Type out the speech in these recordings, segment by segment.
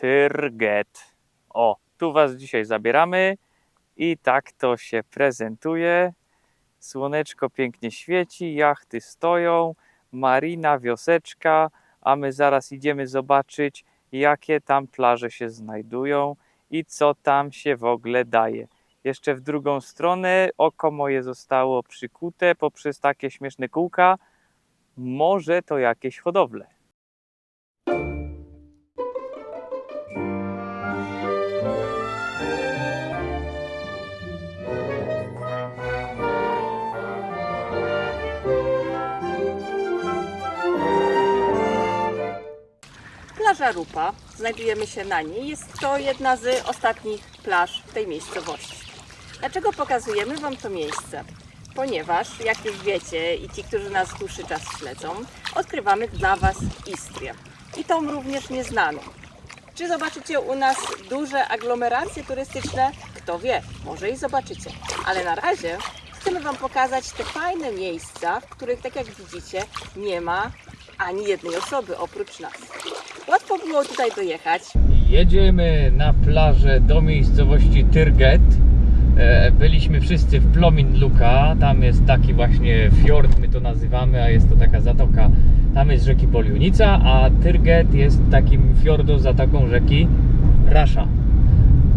Tyrget. O, tu Was dzisiaj zabieramy i tak to się prezentuje. Słoneczko pięknie świeci, jachty stoją, marina, wioseczka, a my zaraz idziemy zobaczyć, jakie tam plaże się znajdują i co tam się w ogóle daje. Jeszcze w drugą stronę oko moje zostało przykute poprzez takie śmieszne kółka. Może to jakieś hodowle. Plaża Rupa, znajdujemy się na niej. Jest to jedna z ostatnich plaż w tej miejscowości. Dlaczego pokazujemy Wam to miejsce? Ponieważ, jak już wiecie i ci, którzy nas dłuższy czas śledzą, odkrywamy dla Was Istrię. I tą również nieznaną. Czy zobaczycie u nas duże aglomeracje turystyczne? Kto wie, może i zobaczycie. Ale na razie chcemy Wam pokazać te fajne miejsca, w których, tak jak widzicie, nie ma ani jednej osoby oprócz nas. Łatwo było tutaj dojechać. Jedziemy na plażę do miejscowości Tyrget. E, Byliśmy wszyscy w Plomin Luka. Tam jest taki właśnie fiord, my to nazywamy, a jest to taka zatoka. Tam jest rzeki Poliunica, a Tyrget jest takim fiordo zatoką rzeki Rasza.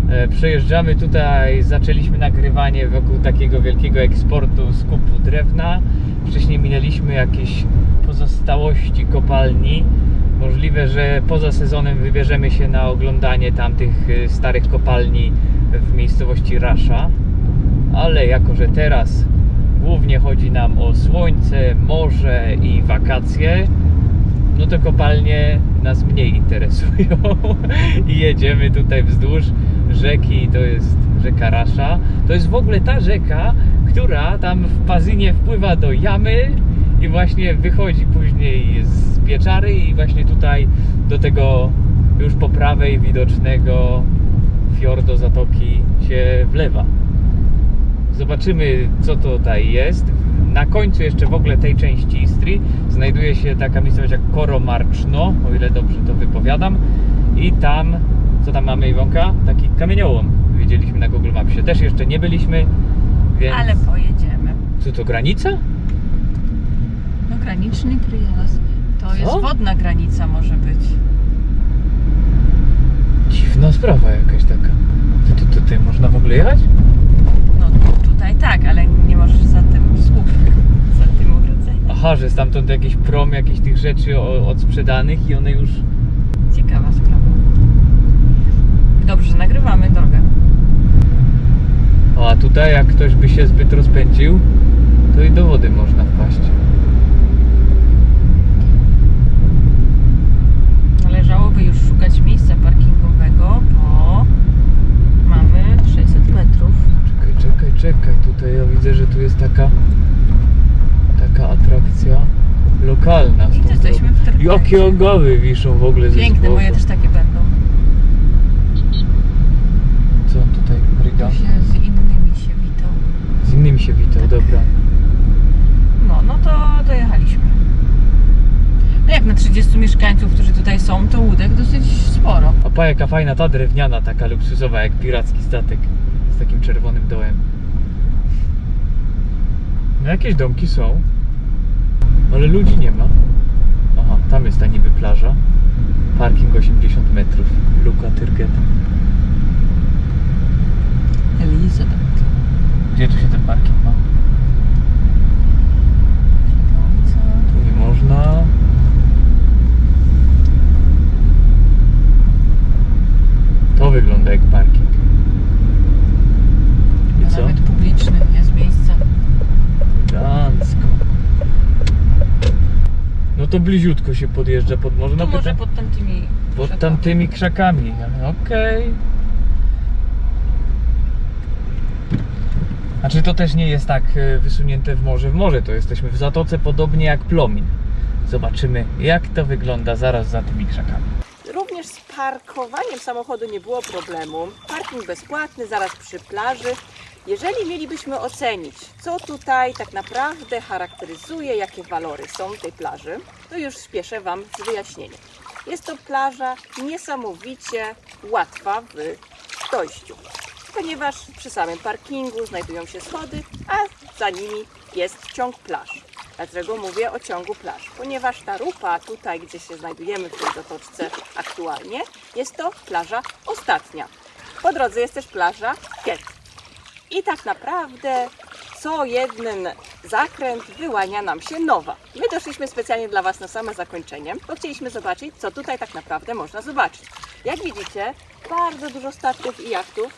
E, Przejeżdżamy tutaj, zaczęliśmy nagrywanie wokół takiego wielkiego eksportu skupu drewna. Wcześniej minęliśmy jakieś pozostałości kopalni. Możliwe, że poza sezonem wybierzemy się na oglądanie tamtych y, starych kopalni w miejscowości Rasza. Ale jako, że teraz głównie chodzi nam o słońce, morze i wakacje, no to kopalnie nas mniej interesują. I jedziemy tutaj wzdłuż rzeki, to jest rzeka Rasza. To jest w ogóle ta rzeka, która tam w Pazynie wpływa do jamy właśnie wychodzi później z pieczary i właśnie tutaj do tego już po prawej widocznego fiordo zatoki się wlewa. Zobaczymy, co tutaj jest. Na końcu jeszcze w ogóle tej części Istrii znajduje się taka miejscowość jak Koromarczno, o ile dobrze to wypowiadam. I tam, co tam mamy Iwonka? Taki kamieniołom widzieliśmy na Google Mapsie. Też jeszcze nie byliśmy, więc... Ale pojedziemy. Co to, granica? Graniczny kryjos. To Co? jest wodna granica może być. Dziwna sprawa jakaś taka. To, to, tutaj można w ogóle jechać? No tutaj tak, ale nie możesz za tym słup, za tym ogrodzeniem. Aha, że stamtąd jakiś prom, jakichś tych rzeczy o- odsprzedanych i one już... Ciekawa sprawa. Dobrze, nagrywamy drogę. O, a tutaj jak ktoś by się zbyt rozpędził, to i do wody można wpaść. Należałoby już szukać miejsca parkingowego, bo mamy 600 metrów. Czekaj. Tutaj ja widzę, że tu jest taka taka atrakcja lokalna. I jesteśmy w Tyrkecie. Jakie ogowy wiszą w ogóle ze Piękne, moje też takie będą. Co on tutaj ryga? Tu się z innymi się witał. Z innymi się witał, dobra. No, no to dojechaliśmy. No jak na 30 mieszkańców, którzy tutaj są, to łódek dosyć sporo. A pa jaka fajna ta drewniana, taka luksusowa, jak piracki statek z takim czerwonym dołem. No jakieś domki są, ale ludzi nie ma. Aha, tam jest ta niby plaża. Parking 80 metrów. Luka Tyrget. Elizabeth. Gdzie tu się ten parking ma? Tu nie można. To wygląda jak parking. I co? Nawet publiczny jest miejsce. Elegancko. No to bliziutko się podjeżdża pod morze. No tu może pod tamtymi pod krzakami. tamtymi krzakami. Okej. Znaczy to też nie jest tak e, wysunięte w morze. W morze to jesteśmy w zatoce, podobnie jak Plomin. Zobaczymy jak to wygląda zaraz za tymi krzakami. Również z parkowaniem samochodu nie było problemu. Parking bezpłatny, zaraz przy plaży. Jeżeli mielibyśmy ocenić, co tutaj tak naprawdę charakteryzuje, jakie walory są tej plaży, to już spieszę Wam z wyjaśnieniem. Jest to plaża niesamowicie łatwa w dojściu, ponieważ przy samym parkingu znajdują się schody, a za nimi jest ciąg plaż. Dlaczego mówię o ciągu plaż? Ponieważ ta rupa tutaj, gdzie się znajdujemy w tej zatoczce aktualnie, jest to plaża ostatnia. Po drodze jest też plaża Get. I tak naprawdę co jeden zakręt wyłania nam się nowa. My doszliśmy specjalnie dla Was na same zakończenie, bo chcieliśmy zobaczyć, co tutaj tak naprawdę można zobaczyć. Jak widzicie, bardzo dużo statków i jachtów.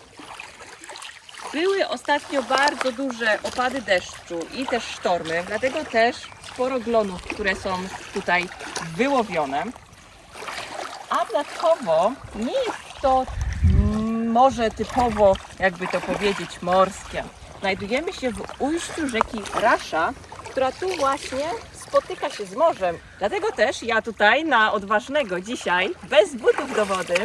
Były ostatnio bardzo duże opady deszczu i też sztormy, dlatego też sporo glonów, które są tutaj wyłowione. A dodatkowo nie jest to morze typowo, jakby to powiedzieć, morskie. Znajdujemy się w ujściu rzeki Rasza, która tu właśnie spotyka się z morzem. Dlatego też ja tutaj na odważnego dzisiaj, bez butów do wody,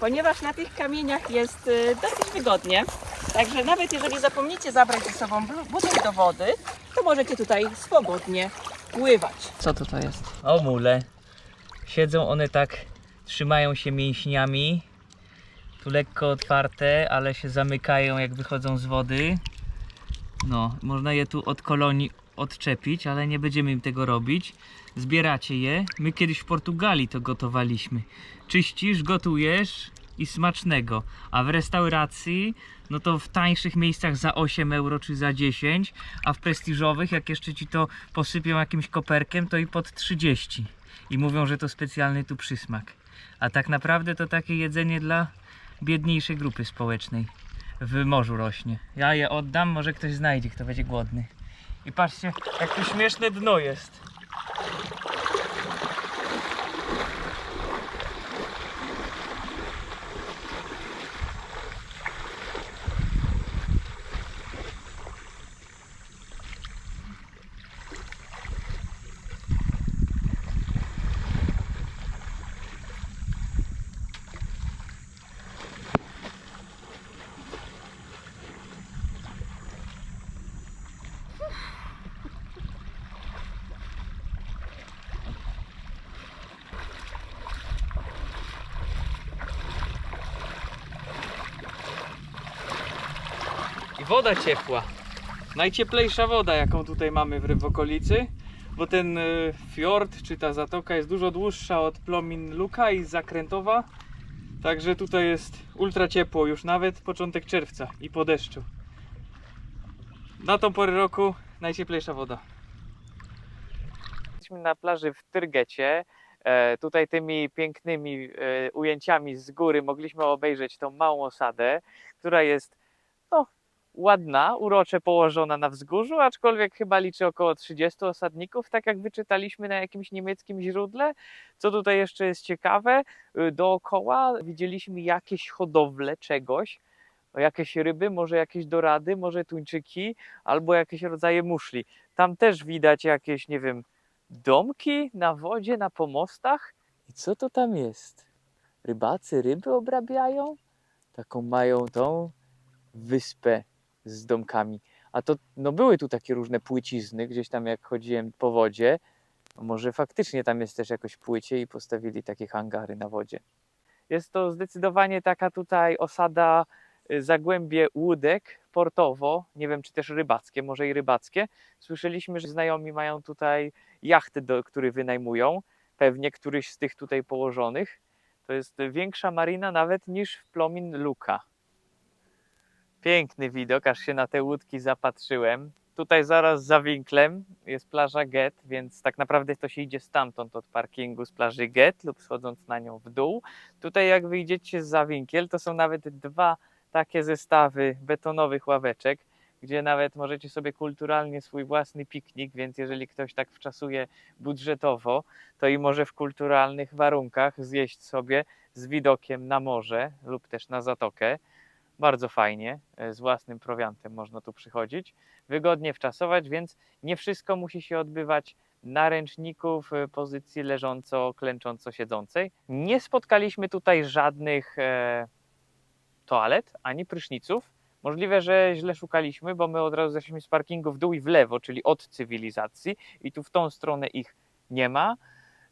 ponieważ na tych kamieniach jest y, dosyć wygodnie. Także nawet jeżeli zapomnicie zabrać ze sobą butów do wody, to możecie tutaj swobodnie pływać. Co to to jest? O mule. Siedzą one tak, trzymają się mięśniami. Tu lekko otwarte, ale się zamykają jak wychodzą z wody. No, można je tu od kolonii odczepić, ale nie będziemy im tego robić. Zbieracie je. My kiedyś w Portugalii to gotowaliśmy. Czyścisz, gotujesz i smacznego. A w restauracji, no to w tańszych miejscach za 8 euro czy za 10, a w prestiżowych, jak jeszcze ci to posypią jakimś koperkiem, to i pod 30. I mówią, że to specjalny tu przysmak. A tak naprawdę to takie jedzenie dla biedniejszej grupy społecznej w morzu rośnie. Ja je oddam, może ktoś znajdzie, kto będzie głodny. I patrzcie, jak tu śmieszne dno jest. Woda ciepła. Najcieplejsza woda, jaką tutaj mamy w, w okolicy, bo ten y, fiord czy ta zatoka jest dużo dłuższa od Plomin Luka i zakrętowa. Także tutaj jest ultra ciepło, już nawet początek czerwca i po deszczu. Na tą porę roku najcieplejsza woda. Jesteśmy na plaży w Tyrgecie. E, tutaj tymi pięknymi e, ujęciami z góry mogliśmy obejrzeć tą małą osadę, która jest no, ładna, urocze położona na wzgórzu, aczkolwiek chyba liczy około 30 osadników, tak jak wyczytaliśmy na jakimś niemieckim źródle. Co tutaj jeszcze jest ciekawe, y, dookoła widzieliśmy jakieś hodowle czegoś, jakieś ryby, może jakieś dorady, może tuńczyki, albo jakieś rodzaje muszli. Tam też widać jakieś, nie wiem, domki na wodzie, na pomostach. I co to tam jest? Rybacy ryby obrabiają? Taką mają tą wyspę z domkami. A to no były tu takie różne płycizny, gdzieś tam jak chodziłem po wodzie. Może faktycznie tam jest też jakoś płycie i postawili takie hangary na wodzie. Jest to zdecydowanie taka tutaj osada y, Zagłębie Łódek, portowo, nie wiem czy też rybackie, może i rybackie. Słyszeliśmy, że znajomi mają tutaj jachty, do, które wynajmują, pewnie któryś z tych tutaj położonych. To jest większa marina nawet niż w Plomin Luka. Piękny widok, aż się na te łódki zapatrzyłem. Tutaj zaraz za winklem jest plaża Get, więc tak naprawdę to się idzie stamtąd od parkingu z plaży Get lub schodząc na nią w dół. Tutaj jak wyjdziecie za winkiel, to są nawet dwa takie zestawy betonowych ławeczek, gdzie nawet możecie sobie kulturalnie swój własny piknik, więc jeżeli ktoś tak wczasuje budżetowo, to i może w kulturalnych warunkach zjeść sobie z widokiem na morze lub też na zatokę. Bardzo fajnie, e, z własnym prowiantem można tu przychodzić, wygodnie wczasować, więc nie wszystko musi się odbywać na ręczniku w pozycji leżąco, klęcząco siedzącej. Nie spotkaliśmy tutaj żadnych e, toalet ani pryszniców. Możliwe, że źle szukaliśmy, bo my od razu zeszliśmy z parkingu w dół i w lewo, czyli od cywilizacji, i tu w tą stronę ich nie ma.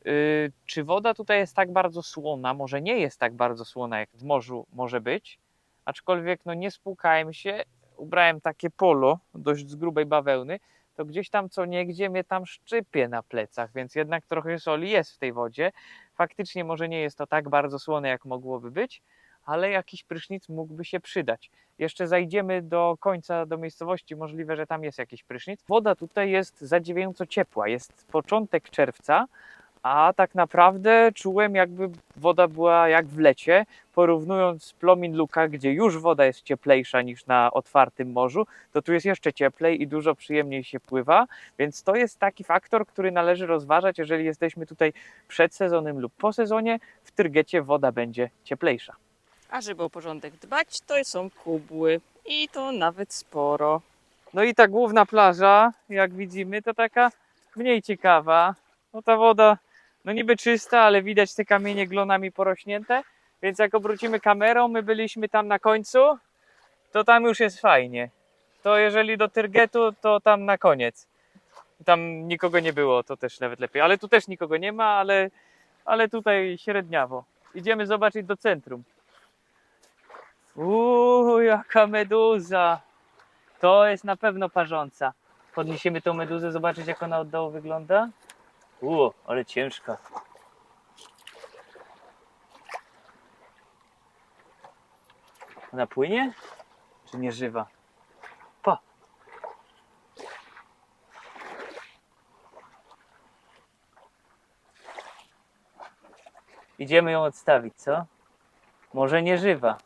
Yy, czy woda tutaj jest tak bardzo słona? Może nie jest tak bardzo słona, jak w morzu może być, aczkolwiek no nie spłukałem się, ubrałem takie polo dość z grubej bawełny, to gdzieś tam co niegdzie mnie tam szczypie na plecach, więc jednak trochę soli jest w tej wodzie. Faktycznie może nie jest to tak bardzo słone, jak mogłoby być, ale jakiś prysznic mógłby się przydać. Jeszcze zajdziemy do końca, do miejscowości, możliwe, że tam jest jakiś prysznic. Woda tutaj jest zadziwiająco ciepła, jest początek czerwca, a tak naprawdę czułem jakby woda była jak w lecie, porównując Plomin Luka, gdzie już woda jest cieplejsza niż na otwartym morzu, to tu jest jeszcze cieplej i dużo przyjemniej się pływa, więc to jest taki faktor, który należy rozważać, jeżeli jesteśmy tutaj przed sezonem lub po sezonie, w Tyrgecie woda będzie cieplejsza. A żeby o porządek dbać, to są kubły i to nawet sporo. No i ta główna plaża, jak widzimy, to taka mniej ciekawa. No ta woda, no niby czysta, ale widać te kamienie glonami porośnięte. Więc jak obrócimy kamerą, my byliśmy tam na końcu, to tam już jest fajnie. To jeżeli do Tyrgetu, to tam na koniec. Tam nikogo nie było, to też nawet lepiej. Ale tu też nikogo nie ma, ale, ale tutaj średniawo. Idziemy zobaczyć do centrum. Uuu, jaka meduza! To jest na pewno parząca. Podniesiemy tą meduzę, zobaczyć jak ona od dołu wygląda. U, ale ciężka. Ona płynie? Czy nie żywa? Pa. Idziemy ją odstawić, co? Może nie żywa,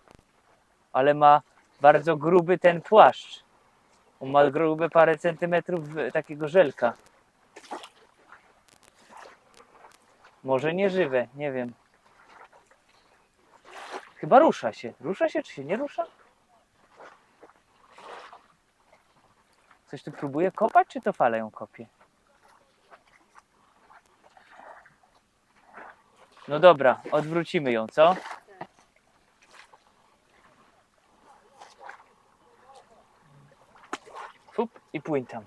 ale ma bardzo gruby ten płaszcz. On ma grube parę centymetrów takiego żelka. Może nie żywe, nie wiem. Chyba rusza się. Rusza się, czy się nie rusza? Coś tu próbuje kopać, czy to fale ją kopie? No dobra, odwrócimy ją, co? Fup i płyń tam.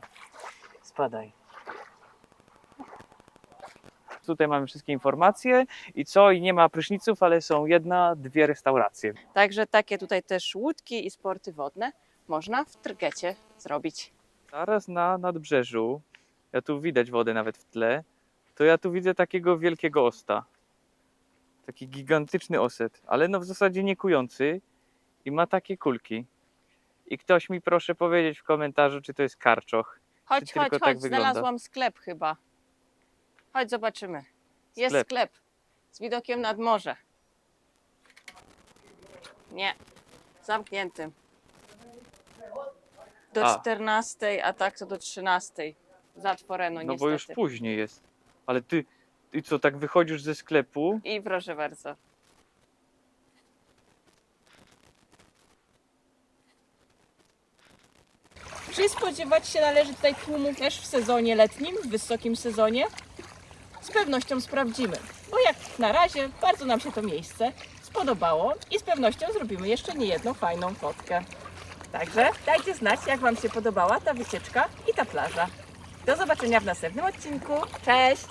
Spadaj. Tutaj mamy wszystkie informacje i co, i nie ma pryszniców, ale są jedna, dwie restauracje. Także takie tutaj też łódki i sporty wodne można w Trgecie zrobić. Zaraz na nadbrzeżu, ja tu widać wodę nawet w tle, to ja tu widzę takiego wielkiego osta. Taki gigantyczny oset, ale no w zasadzie nie kujący i ma takie kulki. I ktoś mi proszę powiedzieć w komentarzu, czy to jest karczoch. Chodź, Czy tylko chodź, tak chodź, wygląda? znalazłam sklep chyba. Chodź, zobaczymy. Jest Sklep. sklep z widokiem nad morze. Nie, zamknięty. Do A. 14, a tak to do 13. Zatworeno No niestety. bo już później jest. Ale ty, ty co, tak wychodzisz ze sklepu? I proszę bardzo. Czy spodziewać się należy tutaj tłumu też w sezonie letnim, w wysokim sezonie? Z pewnością sprawdzimy, bo jak na razie bardzo nam się to miejsce spodobało i z pewnością zrobimy jeszcze niejedną fajną fotkę. Także dajcie znać, jak Wam się podobała ta wycieczka i ta plaża. Do zobaczenia w następnym odcinku. Cześć!